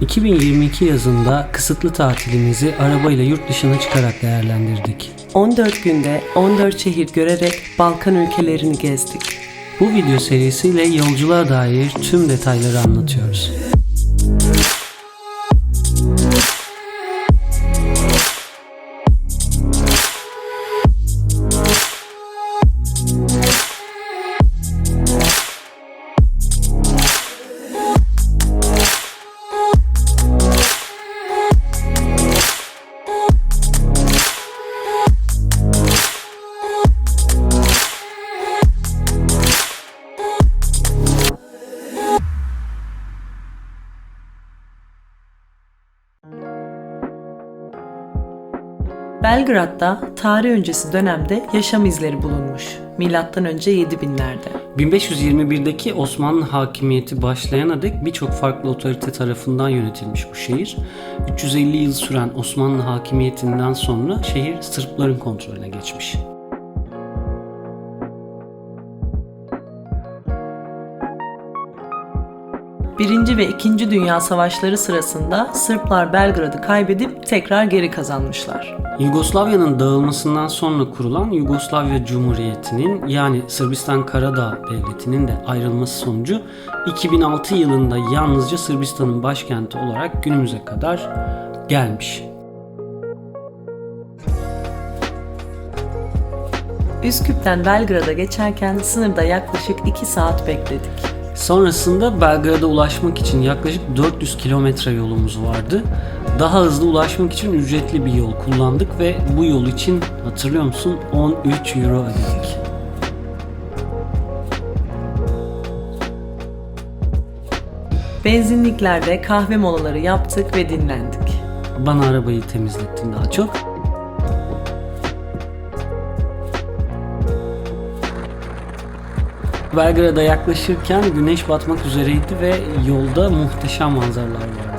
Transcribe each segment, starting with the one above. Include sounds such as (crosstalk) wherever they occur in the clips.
2022 yazında kısıtlı tatilimizi arabayla yurt dışına çıkarak değerlendirdik. 14 günde 14 şehir görerek Balkan ülkelerini gezdik. Bu video serisiyle yolculuğa dair tüm detayları anlatıyoruz. Belgrad'da tarih öncesi dönemde yaşam izleri bulunmuş. Milattan önce 7000'lerde. 1521'deki Osmanlı hakimiyeti başlayana dek birçok farklı otorite tarafından yönetilmiş bu şehir. 350 yıl süren Osmanlı hakimiyetinden sonra şehir Sırpların kontrolüne geçmiş. Birinci ve İkinci Dünya Savaşları sırasında Sırplar Belgrad'ı kaybedip tekrar geri kazanmışlar. Yugoslavya'nın dağılmasından sonra kurulan Yugoslavya Cumhuriyeti'nin yani Sırbistan Karadağ Devleti'nin de ayrılması sonucu 2006 yılında yalnızca Sırbistan'ın başkenti olarak günümüze kadar gelmiş. Üsküp'ten Belgrad'a geçerken sınırda yaklaşık 2 saat bekledik. Sonrasında Belgrad'a ulaşmak için yaklaşık 400 kilometre yolumuz vardı. Daha hızlı ulaşmak için ücretli bir yol kullandık ve bu yol için hatırlıyor musun 13 euro ödedik. Benzinliklerde kahve molaları yaptık ve dinlendik. Bana arabayı temizlettin daha çok. Belgrad'a yaklaşırken güneş batmak üzereydi ve yolda muhteşem manzaralar vardı.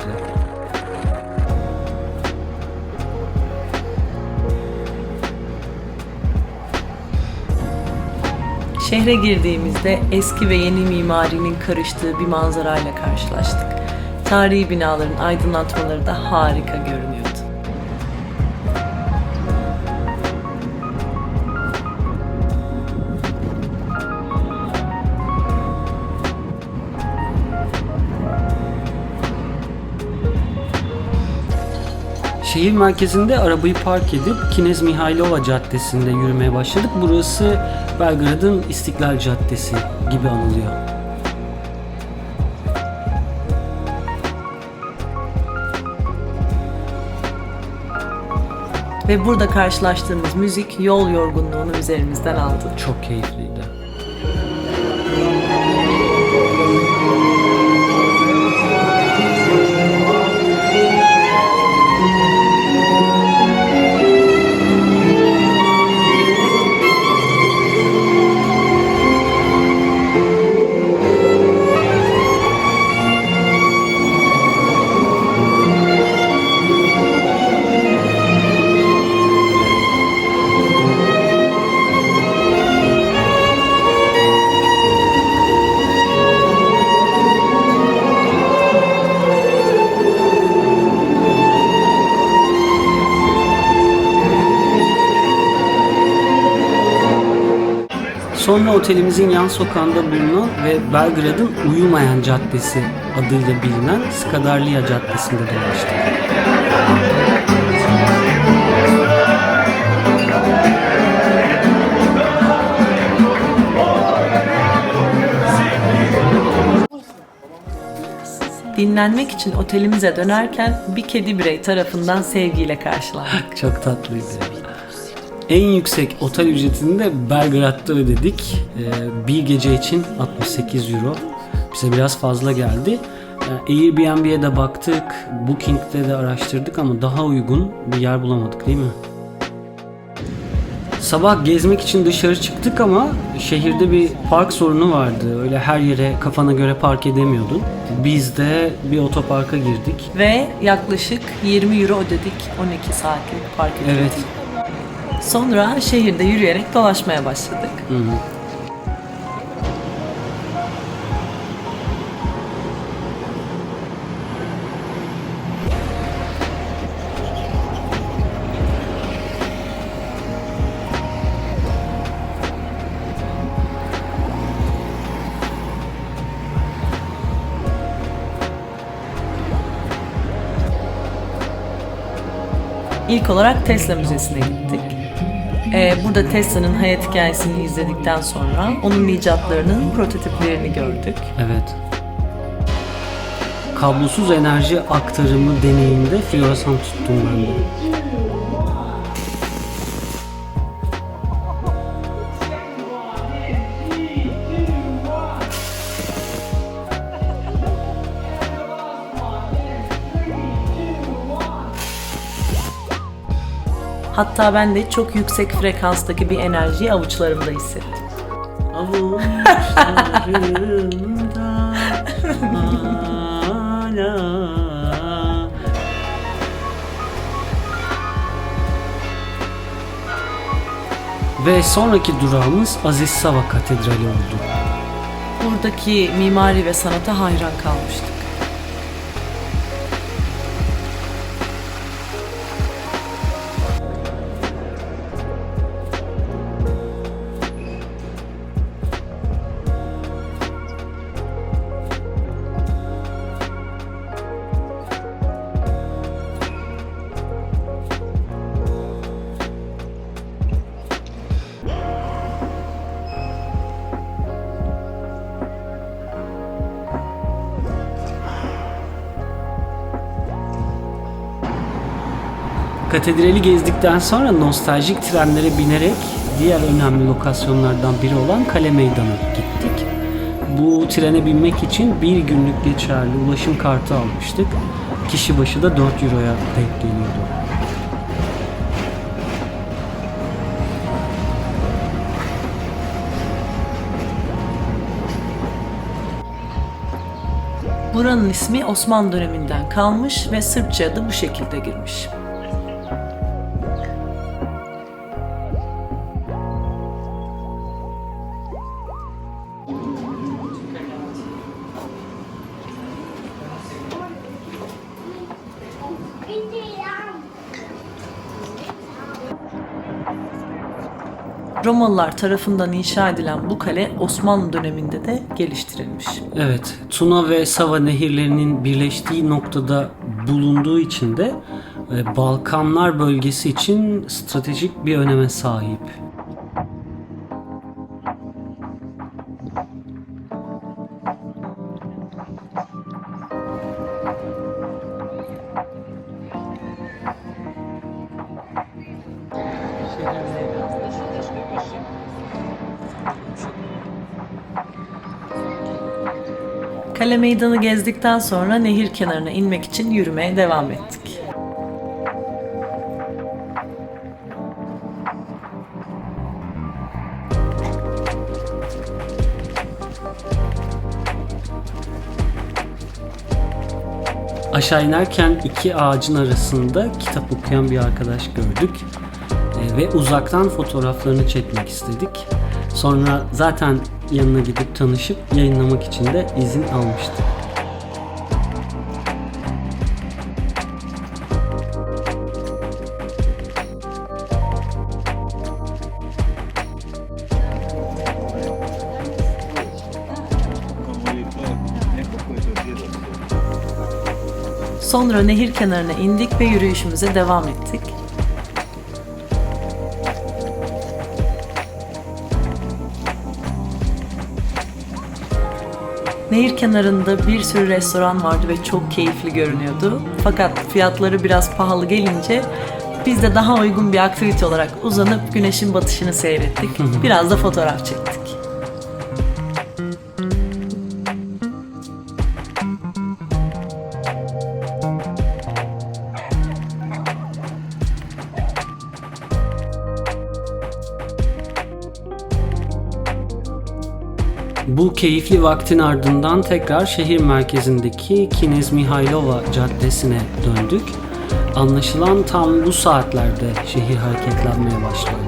Şehre girdiğimizde eski ve yeni mimarinin karıştığı bir manzarayla karşılaştık. Tarihi binaların aydınlatmaları da harika görünüyordu. Şehir merkezinde arabayı park edip Kinez Mihailova Caddesi'nde yürümeye başladık. Burası Belgrad'ın İstiklal Caddesi gibi anılıyor. Ve burada karşılaştığımız müzik yol yorgunluğunu üzerimizden aldı. Çok keyifliydi. Sonra otelimizin yan sokağında bulunan ve Belgrad'ın Uyumayan Caddesi adıyla bilinen Skadarlia Caddesi'nde dolaştık. Dinlenmek için otelimize dönerken bir kedi birey tarafından sevgiyle karşılandık. Çok tatlıydı. En yüksek otel ücretini de Belgrad'da ödedik. Ee, bir gece için 68 euro. Bize biraz fazla geldi. Yani Airbnb'ye de baktık, Booking'de de araştırdık ama daha uygun bir yer bulamadık değil mi? Sabah gezmek için dışarı çıktık ama şehirde bir park sorunu vardı. Öyle her yere kafana göre park edemiyordun. Biz de bir otoparka girdik. Ve yaklaşık 20 euro ödedik 12 saatlik park ücreti. Evet. Sonra şehirde yürüyerek dolaşmaya başladık. Hı hı. İlk olarak Tesla Müzesi'ne gittik. Ee, burada Tesla'nın hayat hikayesini izledikten sonra onun icatlarının prototiplerini gördük. Evet. Kablosuz enerji aktarımı deneyinde floresan tuttum ben de. Hatta ben de çok yüksek frekanstaki bir enerjiyi avuçlarımda hissettim. Avuçlarımda hala Ve sonraki durağımız Aziz Sava Katedrali oldu. Buradaki mimari ve sanata hayran kalmıştık. Katedrali gezdikten sonra nostaljik trenlere binerek diğer önemli lokasyonlardan biri olan Kale Meydan'a gittik. Bu trene binmek için bir günlük geçerli ulaşım kartı almıştık. Kişi başı da 4 euroya denk geliyordu. Buranın ismi Osmanlı döneminden kalmış ve Sırpça da bu şekilde girmiş. Romalılar tarafından inşa edilen bu kale Osmanlı döneminde de geliştirilmiş. Evet, Tuna ve Sava nehirlerinin birleştiği noktada bulunduğu için de e, Balkanlar bölgesi için stratejik bir öneme sahip. Kale meydanı gezdikten sonra nehir kenarına inmek için yürümeye devam ettik. Aşağı inerken iki ağacın arasında kitap okuyan bir arkadaş gördük. E, ve uzaktan fotoğraflarını çekmek istedik. Sonra zaten yanına gidip tanışıp yayınlamak için de izin almıştık. Sonra nehir kenarına indik ve yürüyüşümüze devam ettik. Nehir kenarında bir sürü restoran vardı ve çok keyifli görünüyordu. Fakat fiyatları biraz pahalı gelince biz de daha uygun bir aktivite olarak uzanıp güneşin batışını seyrettik. Biraz da fotoğraf çektik. Bu keyifli vaktin ardından tekrar şehir merkezindeki Kinez Mihailova Caddesi'ne döndük. Anlaşılan tam bu saatlerde şehir hareketlenmeye başladı.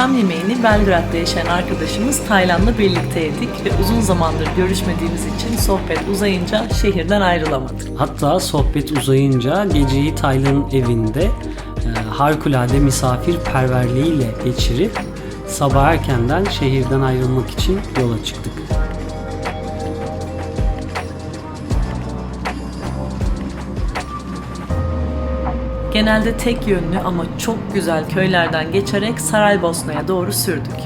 Akşam yemeğini Belgrad'da yaşayan arkadaşımız Taylan'la birlikte yedik ve uzun zamandır görüşmediğimiz için sohbet uzayınca şehirden ayrılamadık. Hatta sohbet uzayınca geceyi Taylan'ın evinde e, harikulade misafirperverliğiyle geçirip sabah erkenden şehirden ayrılmak için yola çıktık. Genelde tek yönlü ama çok güzel köylerden geçerek Saraybosna'ya doğru sürdük.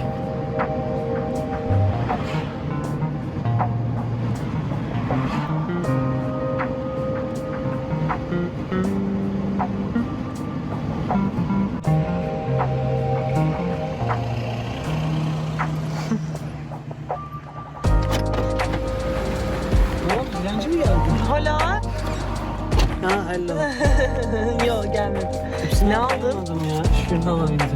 Hala? Ha hello. (laughs) Yok gelmedi. ne aldın? Ya. Şuradan alabildim.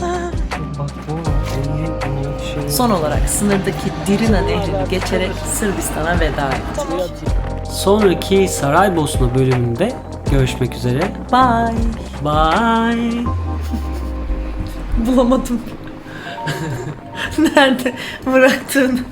(laughs) Şey. Son olarak sınırdaki Dirina nehrini geçerek Sırbistan'a veda ettik. Sonraki Saraybosna bölümünde görüşmek üzere. Bye. Bye. (laughs) Bulamadım. Nerede bıraktın?